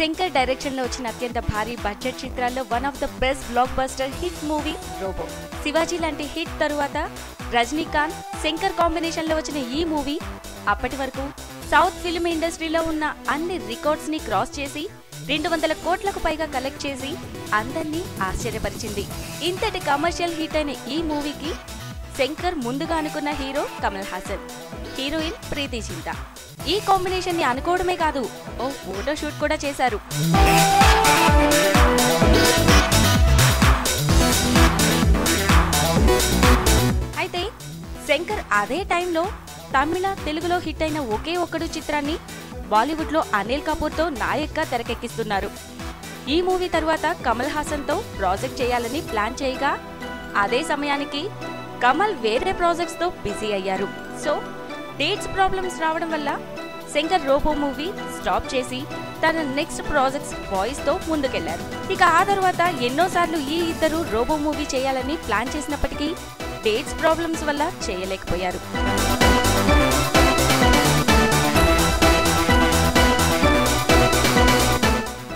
శంకర్ డైరెక్షన్లో వచ్చిన అత్యంత భారీ బడ్జెట్ చిత్రాల్లో one of the best blockbuster hit movie Robo. Shivaji లాంటి హిట్ తరువాత రజనీకాంత్ శంకర్ కాంబినేషన్లో వచ్చిన ఈ మూవీ అప్పటి వరకు సౌత్ ఫిల్మ్ ఇండస్ట్రీలో ఉన్న అన్ని రికార్డ్స్ని క్రాస్ చేసి రెండు వందల కోట్లకు పైగా కలెక్ట్ చేసి అందరినీ ఆశ్చర్యపరిచింది. ఇంతటి కమర్షియల్ హిట్ అయిన ఈ మూవీకి శంకర్ ముందుగా అనుకున్న హీరో కమల్ హాసన్ హీరోయిన్ ప్రీతి చింతా ఈ కాంబినేషన్ని అనుకోవడమే కాదు ఓ ఫోటో షూట్ కూడా చేశారు. అయితే శంకర్ అదే టైంలో తమిళ తెలుగులో హిట్ అయిన ఒకే ఒక్కడు చిత్రాన్ని బాలీవుడ్లో అనిల్ కపూర్తో నాయక్గా తెరకెక్కిస్తున్నారు. ఈ మూవీ తరువాత కమల్ హాసన్తో ప్రాజెక్ట్ చేయాలని ప్లాన్ చేయగా అదే సమయానికి కమల్ వేరే ప్రాజెక్ట్స్తో బిజీ అయ్యారు. సో డేట్స్ ప్రాబ్లమ్స్ రావడం వల్ల శంకర్ రోబో మూవీ స్టాప్ చేసి తన నెక్స్ట్ ప్రాజెక్ట్స్ బాయ్స్తో ముందుకెళ్ళారు. ఇక ఆ తర్వాత ఎన్నోసార్లు ఈ ఇద్దరు రోబో మూవీ చేయాలని ప్లాన్ చేసినప్పటికీ డేట్స్ ప్రాబ్లమ్స్ వల్ల చేయలేకపోయారు.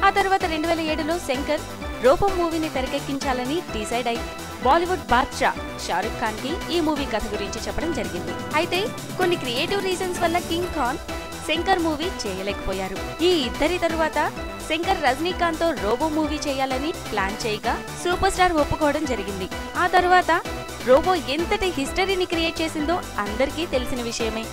ఆ తర్వాత రెండు వేల ఏడులో శంకర్ రోబో మూవీని తెరకెక్కించాలని డిసైడ్ అయి బాలీవుడ్ బాద్షా షారుఖ్ ఖాన్కి ఈ మూవీ కథ గురించి చెప్పడం జరిగింది. అయితే కొన్ని క్రియేటివ్ రీజన్స్ వల్ల కింగ్ ఖాన్ శంకర్ మూవీ చేయలేకపోయారు. ఈ ఇద్దరి తరువాత శంకర్ రజనీకాంత్తో రోబో మూవీ చేయాలని ప్లాన్ చేయగా సూపర్ స్టార్ ఒప్పుకోవడం జరిగింది. ఆ తర్వాత రోబో ఎంతటి హిస్టరీని క్రియేట్ చేసిందో అందరికీ తెలిసిన విషయమే.